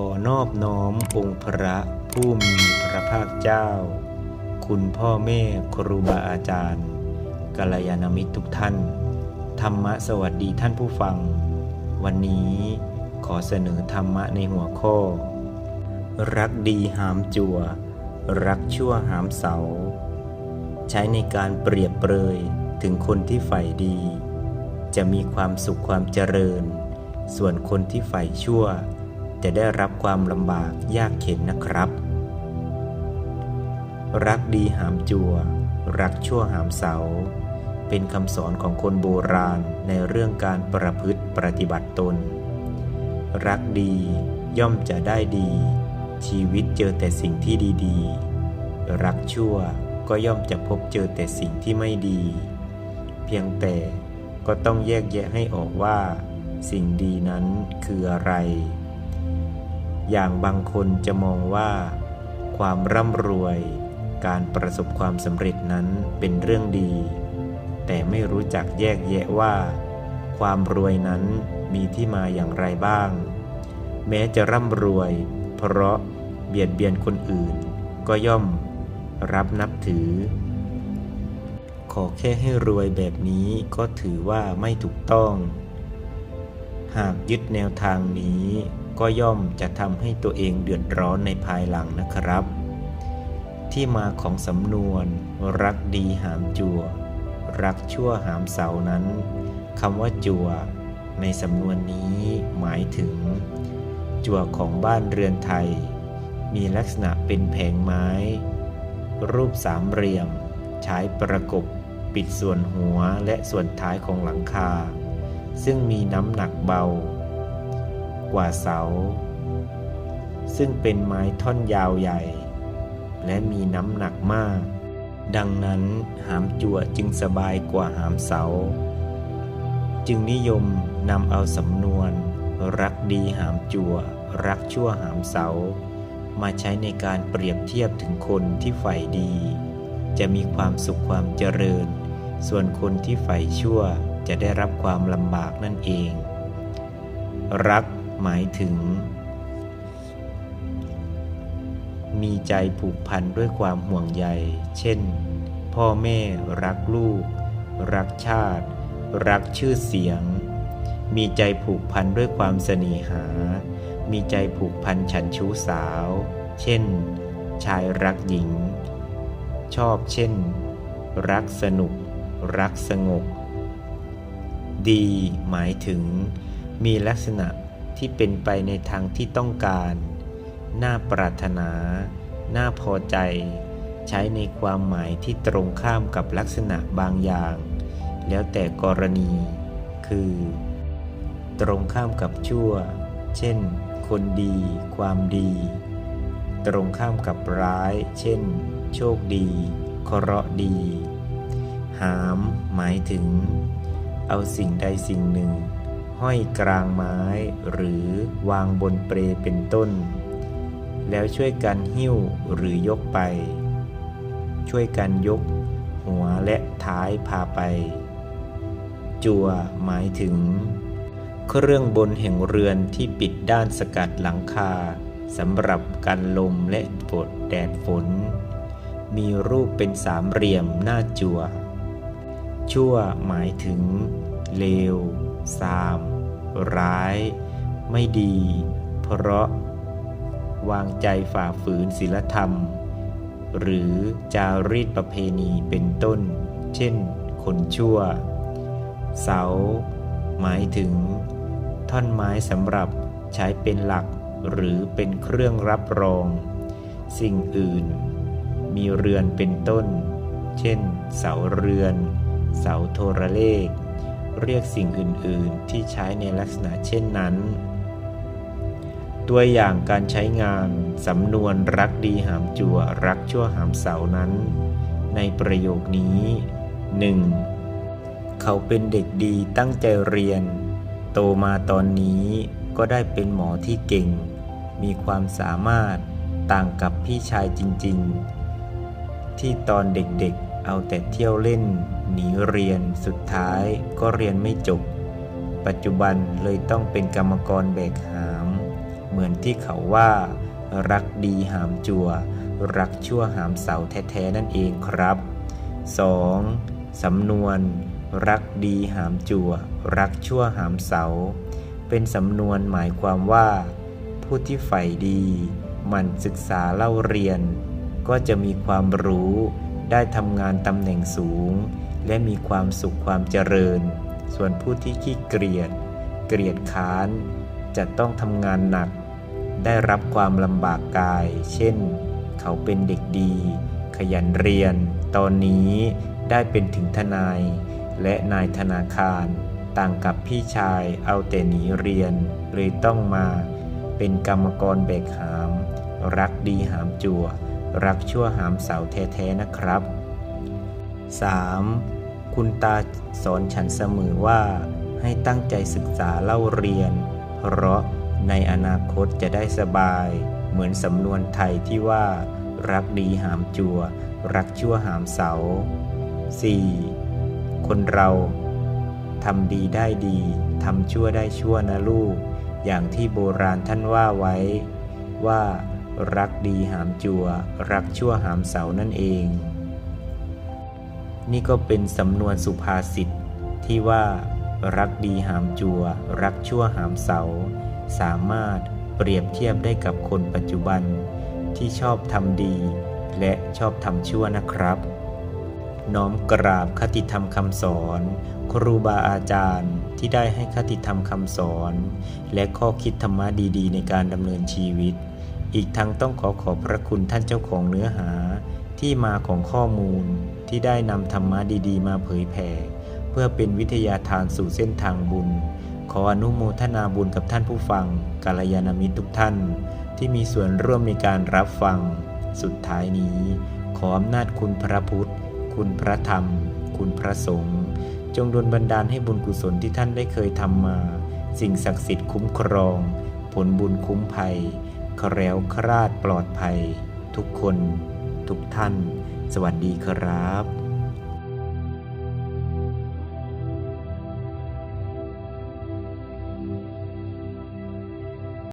อนอบน้อมองค์พระผู้มีพระภาคเจ้า คุณพ่อแม่ครูบาอาจารย์กัลยาณมิตรทุกท่าน ธรรมะสวัสดีท่านผู้ฟัง วันนี้ขอเสนอธรรมะในหัวข้อ รักดีหามจัวรักชั่วหามเสา ใช้ในการเปรียบเปรยถึงคนที่ใฝ่ดี จะมีความสุขความเจริญ ส่วนคนที่ใฝ่ชั่ว จะได้รับความลำบากยากเข็นนะครับ รักดีหามจัวรักชั่วหามเสา เป็นคำสอนของคนโบราณในเรื่องการประพฤติปฏิบัติตน รักดีย่อมจะได้ดี ชีวิตเจอแต่สิ่งที่ดีๆ รักชั่วก็ย่อมจะพบเจอแต่สิ่งที่ไม่ดี เพียงแต่ก็ต้องแยกแยะให้ออกว่า สิ่งดีนั้นคืออะไร อย่างบางคนจะมองว่า ความร่ำรวย การประสบความสำเร็จนั้นเป็นเรื่องดี แต่ไม่รู้จักแยกแยะว่า ความรวยนั้นมีที่มาอย่างไรบ้าง แม้จะร่ำรวย เพราะเบียดเบียนคนอื่น ก็ย่อมรับนับถือ ขอแค่ให้รวยแบบนี้ก็ถือว่าไม่ถูกต้อง หากยึดแนวทางนี้ ก็ย่อมจะทำให้ตัวเองเดือดร้อนในภายหลังนะครับ ที่มาของสำนวน รักดีหามจัว รักชั่วหามเสานั้นคำว่าจัว ในสำนวนนี้หมายถึง จัวของบ้านเรือนไทย มีลักษณะเป็นแผงไม้ รูปสามเหลี่ยม ใช้ประกบปิดส่วนหัวและส่วนท้ายของหลังคา ซึ่งมีน้ำหนักเบา กว่าเสา ซึ่งเป็นไม้ท่อนยาวใหญ่ และมีน้ำหนักมาก ดังนั้นหามจั่วจึงสบายกว่าหามเสา จึงนิยมนำเอาสำนวน รักดีหามจั่ว รักชั่วหามเสา มาใช้ในการเปรียบเทียบถึงคนที่ใฝ่ดี จะมีความสุขความเจริญ ส่วนคนที่ใฝ่ชั่วจะได้รับความลำบากนั่นเอง รัก หมายถึง มีใจผูกพันด้วยความห่วงใย เช่น พ่อแม่รักลูก รักชาติ รักชื่อเสียง มีใจผูกพันด้วยความเสน่หา มีใจผูกพันฉันชู้สาว เช่น ชายรักหญิง ชอบเช่น รักสนุก รักสงบดีหมายถึงมีลักษณะ ที่เป็นไปในทางที่ต้องการ น่าปรารถนา น่าพอใจ ใช้ในความหมายที่ตรงข้ามกับลักษณะบางอย่าง แล้วแต่กรณี คือ ตรงข้ามกับชั่ว เช่น คนดี ความดี ตรงข้ามกับร้าย เช่น โชคดีเคราะห์ดี หาม หมายถึง เอาสิ่งใดสิ่งหนึ่ง ห้อยกลางไม้ หรือวางบนเปลเป็นต้น แล้วช่วยกันหิ้วหรือยกไป ช่วยกันยก หัวและท้ายพาไป จัวหมายถึง เครื่องบนแห่งเรือนที่ปิดด้านสกัดหลังคาสำหรับกันลมและฝนแดดฝน มีรูปเป็นสามเหลี่ยมหน้าจัว ชั่วหมายถึงเลวสาม ร้าย ไม่ดี เพราะ วางใจฝ่าฝืนศีลธรรม หรือจารีตประเพณีเป็นต้น เช่น คนชั่ว เสา หมายถึง ท่อนไม้สำหรับใช้เป็นหลักหรือเป็นเครื่องรับรอง สิ่งอื่น มีเรือนเป็นต้น เช่น เสาเรือน เสาโทรเลข เรียกสิ่งอื่น ๆ ที่ใช้ในลักษณะเช่นนั้น ตัวอย่างการใช้งาน สำนวนรักดีหามจัวรักชั่วหามเสานั้น ในประโยคนี้ 1. เขาเป็นเด็กดีตั้งใจเรียน โตมาตอนนี้ก็ได้เป็นหมอที่เก่ง มีความสามารถต่างกับพี่ชายจริง ๆ ที่ตอนเด็กๆ เอาแต่เที่ยวเล่น หนีเรียนสุดท้ายก็เรียนไม่จบ ปัจจุบันเลยต้องเป็นกรรมกรแบกหาม เหมือนที่เขาว่า รักดีหามจัว รักชั่วหามเสาแท้ๆนั่นเองครับ 2. สำนวน รักดีหามจัว รักชั่วหามเสา เป็นสำนวนหมายความว่า ผู้ที่ใฝ่ดี มันศึกษาเล่าเรียน ก็จะมีความรู้ ได้ทำงานตำแหน่งสูง และมีความสุขความเจริญ ส่วนผู้ที่ขี้เกียจเกลียดค้าน จะต้องทำงานหนัก ได้รับความลำบากกาย เช่น เขาเป็นเด็กดี ขยันเรียน ตอนนี้ได้เป็นถึงทนาย และนายธนาคาร ต่างกับพี่ชายเอาแต่หนีเรียน เลยต้องมา เป็นกรรมกรแบกหาม รักดีหามจัว รักชั่วหามเสาแท้ๆนะครับ 3. คุณตาสอนฉันเสมอว่า ให้ตั้งใจศึกษาเล่าเรียน เพราะในอนาคตจะได้สบาย เหมือนสำนวนไทยที่ว่า รักดีหามจัว รักชั่วหามเสา 4. คนเราทำดีได้ดี ทำชั่วได้ชั่วนะลูก อย่างที่โบราณท่านว่าไว้ว่า รักดีหามจัวรักชั่วหามเสานั่นเอง นี่ก็เป็นสำนวนสุภาษิตที่ว่า รักดีหามจัวรักชั่วหามเสา สามารถเปรียบเทียบได้กับคนปัจจุบัน ที่ชอบทำดี และชอบทำชั่วนะครับ น้อมกราบคติธรรมคำสอน ครูบาอาจารย์ที่ได้ให้คติธรรมคำสอน และข้อคิดธรรมะดีๆ ในการดำเนินชีวิต อีกทั้งต้องขอขอบพระคุณท่านเจ้าของเนื้อหาที่มาของข้อมูลที่ได้นำธรรมะดีๆ มาเผยแผ่ เพื่อเป็นวิทยาทานสู่เส้นทางบุญ ขออนุโมทนาบุญกับท่านผู้ฟังกาลยานามิตรทุกท่าน ที่มีส่วนร่วมในการรับฟัง สุดท้ายนี้ ขออำนาจคุณพระพุทธ คุณพระธรรม คุณพระสงฆ์จงดลบันดาลให้บุญกุศลที่ท่านได้เคยทำมา สิ่งศักดิ์สิทธิ์คุ้มครอง ผลบุญคุ้มภัย แคล้วคลาดปลอดภัย ทุกคน ทุกท่าน สวัสดีครับ